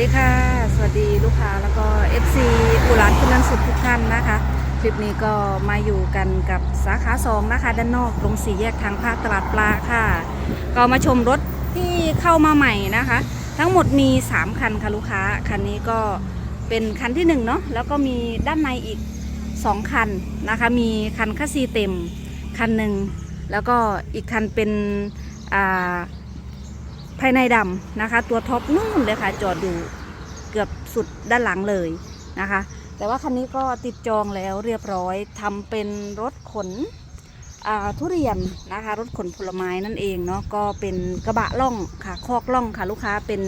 ดีค่ะ สวัสดีลูกค้าแล้วก็ FC อุรานคุณนันสุดทุกท่านนะคะ คลิปนี้ก็มาอยู่กันกับสาขา2นะคะ ด้านนอกตรงสี่แยกทางภาคตลาดปลาค่ะ ก็มาชมรถที่เข้ามาใหม่นะคะ ทั้งหมดมี 3 คันค่ะลูกค้า คันนี้ก็เป็นคันที่ 1 เนาะแล้วก็มีด้านในอีก 2 คันนะคะ มีคันคัสซีเต็มคันหนึ่งแล้วก็อีกคันเป็นอ่า ภายในดำนะคะ ตัวท็อปนู่นเลยค่ะ จอดอยู่เกือบสุดด้านหลังเลยนะคะ แต่ว่าคันนี้ก็ติดจองแล้วเรียบร้อยทำเป็นรถขนอ่าทุเรียนนะคะ รถขนผลไม้นั่นเองเนาะก็เป็นกระบะล่องค่ะคอกล่องค่ะลูกค้าเป็น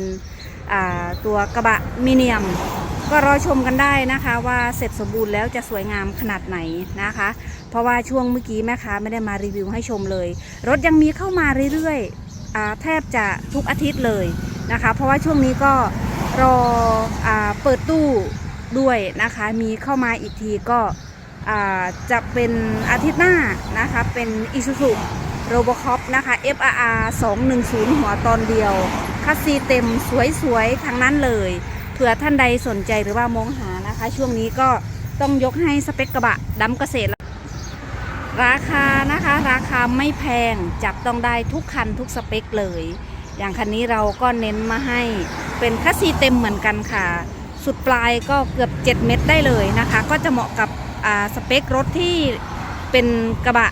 อ่าตัวกระบะมิเนียม ก็รอชมกันได้นะคะว่าเสร็จสมบูรณ์แล้วจะสวยงามขนาดไหนนะคะ เพราะว่าช่วงเมื่อกี้แม่ค้าไม่ได้มารีวิวให้ชมเลย รถยังมีเข้ามาเรื่อยๆ แทบจะทุกอาทิตย์เลยนะคะ เพราะว่าช่วงนี้ก็รออเปิดตู้ด้วยนะคะ มีเข้ามาอีกทีก็จะเป็นอาทิตย์หน้านะคะ เป็น Isuzu Robocop นะคะ FRR 210 หัวตอนเดียว คัสซีเต็มสวยๆ ทั้งนั้นเลย เผื่อท่านใดสนใจหรือว่ามองหานะคะ ช่วงนี้ก็ต้องยกให้สเปคกระบะดำเกษตร ราคานะคะ ราคาไม่แพงจับต้องได้ทุกคันทุกสเปคเลย อย่างคันนี้เราก็เน้นมาให้เป็นคัสซีเต็มเหมือนกันค่ะ สุดปลายก็เกือบ 7 เม็ดได้เลยนะคะ ก็จะเหมาะกับสเปครถที่เป็นกระบะ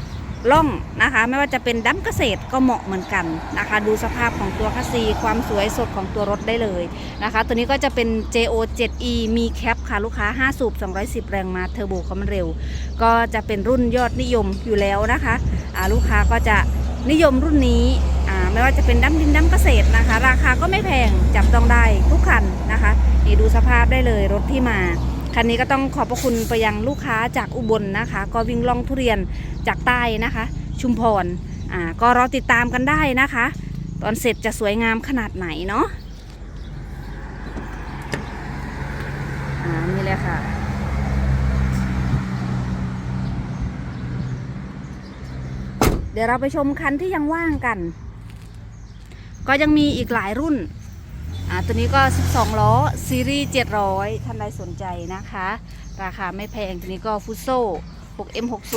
ล่องนะคะ ไม่ว่าจะเป็นดั้มเกษตรก็เหมาะเหมือนกันนะคะ ดูสภาพของตัวคัสซีความสวยสดของตัวรถได้เลยนะคะ ตัวนี้ก็จะเป็น JO 7E มีแคปค่ะ ลูกค้า 5 สูบ 210 แรงม้าเทอร์โบคอมเร็ว ก็จะเป็นรุ่นยอดนิยมอยู่แล้วนะคะลูกค้าก็จะนิยมรุ่นนี้ไม่ว่าจะเป็นดั้มดินดั้มเกษตรนะคะ ราคาก็ไม่แพงจับต้องได้ทุกคันนะคะนี่ดูสภาพได้เลยรถที่มา คันนี้ก็ต้องขอบพระคุณไปยังลูกค้าจากอุบลนะคะ ก็วิ่งล่องทุเรียนจากใต้นะคะ ชุมพรอ่าก็รอติดตามกันได้นะคะ ตอนเสร็จจะสวยงามขนาดไหนเนาะอ่านี่เลยค่ะเดี๋ยวเราไปชมคันที่ยังว่างกัน ก็ยังมีอีกหลายรุ่น อ่าตัวนี้ก็ 12 ล้อ ซีรีส์ 700 ท่านใดสนใจนะคะ ราคาไม่แพง ตัวนี้ก็ฟุโซ่ 6M60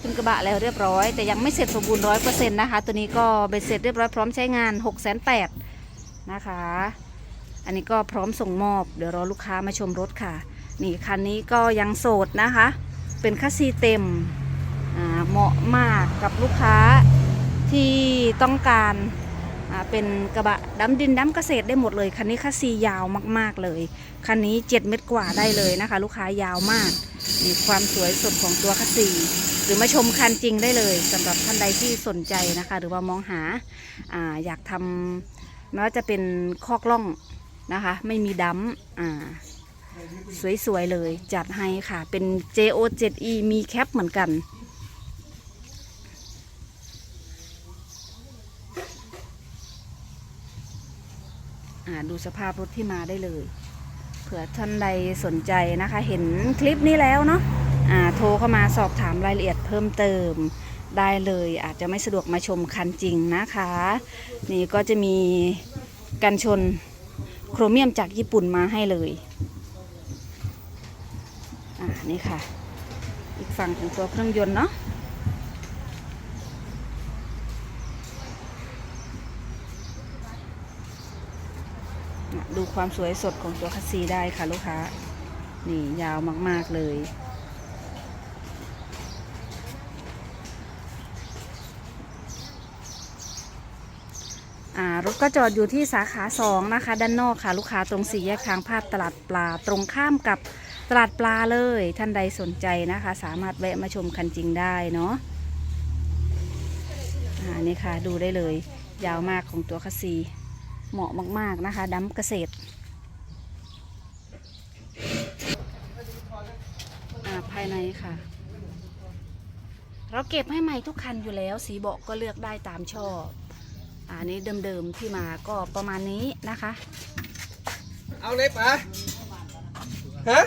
ขึ้นกระบะแล้วเรียบร้อย แต่ยังไม่เสร็จสมบูรณ์100%นะคะ ตัวนี้ก็เบ็ดเสร็จเรียบร้อยพร้อมใช้งาน608,000นะคะ อันนี้ก็พร้อมส่งมอบ เดี๋ยวรอลูกค้ามาชมรถค่ะ นี่คันนี้ก็ยังโสดนะคะ เป็นคัสซีเต็มอ่าเหมาะมากกับลูกค้าที่ต้องการ เป็นกระบะดำดินดำเกษตรได้หมดเลย คันนี้คัสซียาวมากๆเลย คันนี้ 7 เมตรกว่าได้เลยนะคะ ลูกค้ายาวมากมีความสวยสดของตัวคัสซีหรือมาชมคันจริงได้เลยสำหรับท่านใดที่สนใจนะคะ หรือว่ามองหาอาอยากทำไม่ว่าจะเป็นคอกล่องนะคะ ไม่มีดัมอ่าสวยๆเลยจัดให้ค่ะ เป็น JO7E มีแคปเหมือนกัน ดูสภาพรถที่มาได้เลย เผื่อท่านใดสนใจนะคะ เห็นคลิปนี้แล้วเนาะอาโทรเข้ามาสอบถามรายละเอียดเพิ่มเติมได้เลยอาจจะไม่สะดวกมาชมคันจริงนะคะ นี่ก็จะมีกันชนโครเมียมจากญี่ปุ่นมาให้เลยอ่านี่ค่ะ อีกฝั่งของตัวเครื่องยนต์เนาะ ดูความสวยสดของตัวคัสซีได้ค่ะลูกค้า นี่ยาวมากๆเลยอ่ารถก็จอดอยู่ที่สาขาสองนะคะ ด้านนอกค่ะ ลูกค้าตรงสี่แยกทางภาพตลาดปลาตรงข้ามกับตลาดปลาเลย ท่านใดสนใจนะคะ สามารถแวะมาชมคันจริงได้เนาะอ่านี่ค่ะดูได้เลย ยาวมากของตัวคัสซี เหมาะมาก ๆ นะคะดัมเกษตรอ่าภายในค่ะ เราเก็บให้ใหม่ทุกคันอยู่แล้ว สีเบาะก็เลือกได้ตามชอบอ่านี้เดิมๆที่มาก็ประมาณนี้นะคะ เอาเลยป๋าฮะ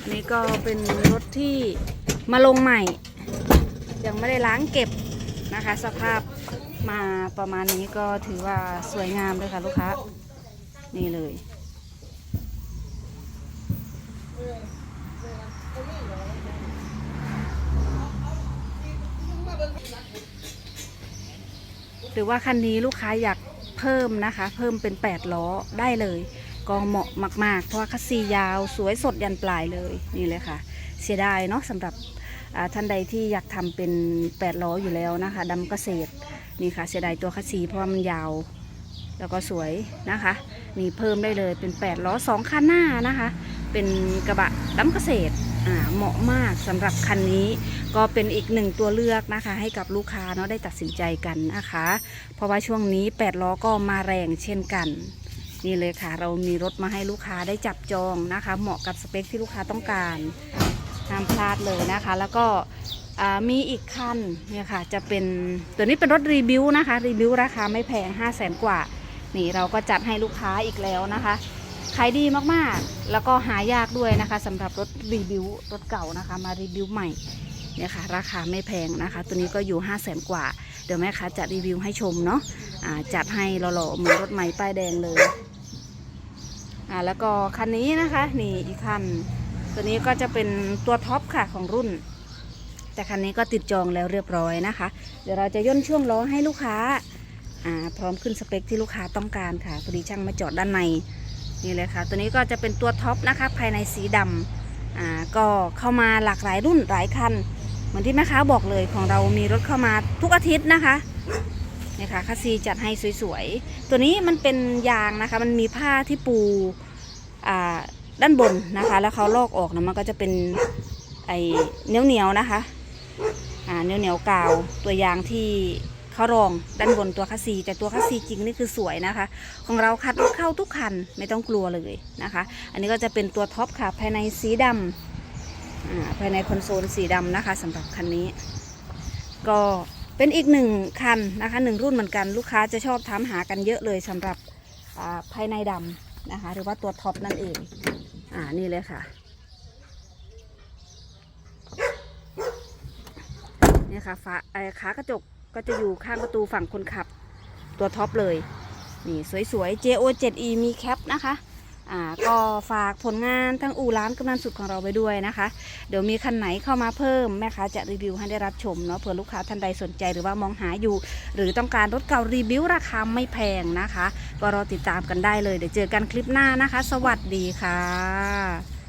อันนี้ก็เป็นรถที่มาลงใหม่ ยังไม่ได้ล้างเก็บนะคะ สภาพมาประมาณนี้ก็ถือว่าสวยงามเลยค่ะลูกค้า นี่เลย หรือว่าคันนี้ลูกค้าอยากเพิ่มนะคะ เพิ่มเป็น 8 ล้อได้เลยก็เหมาะมาก ๆ เพราะว่าคัสซียาวสวยสดยันปลายเลยนี่เลยค่ะ เสียดายเนาะสำหรับ ท่านใดที่อยากทำเป็น8ล้ออยู่แล้วนะคะดำเกษตรนี่ค่ะเสียดายตัวคัสซีเพราะมันยาว แล้วก็สวยนะคะนี่เพิ่มได้เลยเป็น8ล้อ2คันหน้านะคะ เป็นกระบะดำเกษตรเหมาะมากสำหรับคันนี้ก็เป็นอีกหนึ่งตัวเลือกนะคะ ให้กับลูกค้าเนาะได้ตัดสินใจกันนะคะ เพราะว่าช่วงนี้ 8 ล้อก็มาแรงเช่นกัน นี่เลยค่ะ เรามีรถมาให้ลูกค้าได้จับจองนะคะ เหมาะกับสเปคที่ลูกค้าต้องการ ห้ามพลาดเลยนะคะ แล้วก็มีอีกคันเนี่ยค่ะจะเป็นตัวนี้เป็นรถรีวิวนะคะรีวิวราคาไม่แพง 5 0 0แสนกว่า นี่เราก็จัดให้ลูกค้าอีกแล้วนะคะขายดีมากๆ แล้วก็หายากด้วยนะคะสำหรับรถรีวิวรถเก่านะคะ มารีวิวใหม่เนี่ยค่ะราคาไม่แพงนะคะ ตัวนี้ก็อยู่ 5 0 0แสนกว่า เดี๋ยวแม่ค้าจะรีวิวให้ชมเนาะอ่าจัดให้หล่อๆเหมือนรถใหม่ป้ายแดงเลยอ่าแล้วก็คันนี้นะคะ นี่อีกคัน ตัวนี้ก็จะเป็นตัวท็อปค่ะของรุ่น แต่คันนี้ก็ติดจองแล้วเรียบร้อยนะคะ เดี๋ยวเราจะย่นช่วงล้อให้ลูกค้าพร้อมขึ้นสเปคที่ลูกค้าต้องการค่ะพอดีช่างมาจอดด้านในนี่เลยค่ะ ตัวนี้ก็จะเป็นตัวท็อปนะคะภายในสีดำอ่าก็เข้ามาหลากหลายรุ่นหลายคัน เหมือนที่แม่ค้าบอกเลยของเรามีรถเข้ามาทุกอาทิตย์นะคะนี่ค่ะคัสซีจัดให้สวยๆ ตัวนี้มันเป็นยางนะคะ มันมีผ้าที่ปูอ่า ด้านบนนะคะ แล้วเขาลอกออกนะมันก็จะเป็นไอเหนียวเหนียวๆนะคะ อ่าเหนียวเหนียวๆกาวตัวยางที่เขารองด้านบนตัวคัสซีแต่ตัวคัสซีจริงนี่คือสวยนะคะ ของเราคัดเข้าทุกคันไม่ต้องกลัวเลยนะคะ อันนี้ก็จะเป็นตัวท็อปค่ะ ภายในสีดำอ่าภายในคอนโซลสีดำนะคะสำหรับคันนี้ ก็เป็นอีกหนึ่งคันนะคะหนึ่งรุ่นเหมือนกันลูกค้าจะชอบถามหากันเยอะเลยสำหรับอ่าภายในดำนะคะ หรือว่าตัวท็อปนั่นเอง อ่านี่เลยค่ะ เนี่ยค่ะฝาไอ้ขากระจกก็จะอยู่ข้างประตูฝั่งคนขับ ตัวท็อปเลย นี่สวยๆ JO 7E มีแคปนะคะ อ่าก็ฝากผลงานทั้งอู่ร้านกำนันสุดของเราไปด้วยนะคะ เดี๋ยวมีคันไหนเข้ามาเพิ่มแม่ค้าจะรีวิวให้ได้รับชมเนาะเผื่อลูกค้าท่านใดสนใจหรือว่ามองหาอยู่ หรือต้องการรถเก่ารีวิวราคาไม่แพงนะคะ ก็รอติดตามกันได้เลยเดี๋ยวเจอกันคลิปหน้านะคะ สวัสดีค่ะ